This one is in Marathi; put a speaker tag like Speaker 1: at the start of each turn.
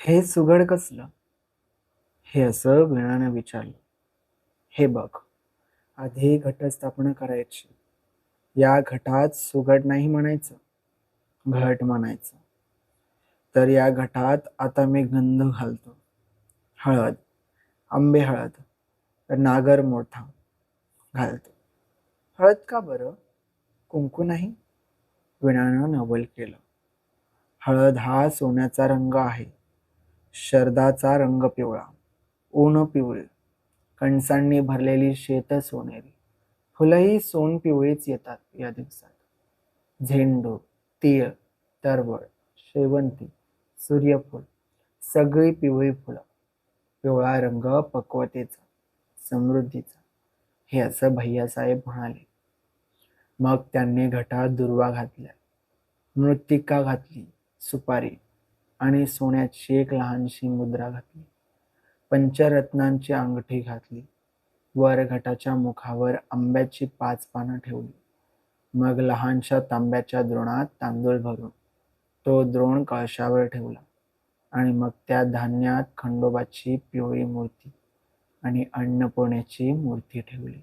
Speaker 1: हे सुगड कसलं? हे असं वीणानं विचारलं. हे बघ आधी घटस्थापना करायची. या घटात सुगड नाही म्हणायचं घट म्हणायचं. तर या घटात आता मी गंध घालतो. हळद आंबे हळद तर नागर मोठा घालतो. हळद का बरं? कुंकू नाही? विणानं नवल केलं. हळद हा सोन्याचा रंग आहे. शरदाचा रंग पिवळा ऊन पिवळे कणसांनी भरलेली शेत सोनेरी. फुलंही सोन पिवळीच येतात या दिवसात. झेंडू तीळ तरवळ शेवंती सूर्यफूल सगळी पिवळी फुलं. पिवळा रंग पक्वतेचा समृद्धीचा. हे असं भैयासाहेब म्हणाले. मग त्यांनी घटात दुर्वा घातल्या मृत्तिका घातली सुपारी आणि सोन्याची एक लहानशी मुद्रा घातली. पंचरत्नांची अंगठी घातली. वरघटाच्या मुखावर आंब्याची पाच पानं ठेवली. मग लहानशा तांब्याच्या द्रोणात तांदूळ भरून तो द्रोण कळशावर ठेवला आणि मग त्या धान्यात खंडोबाची पिवळी मूर्ती आणि अन्नपूर्णेची मूर्ती ठेवली.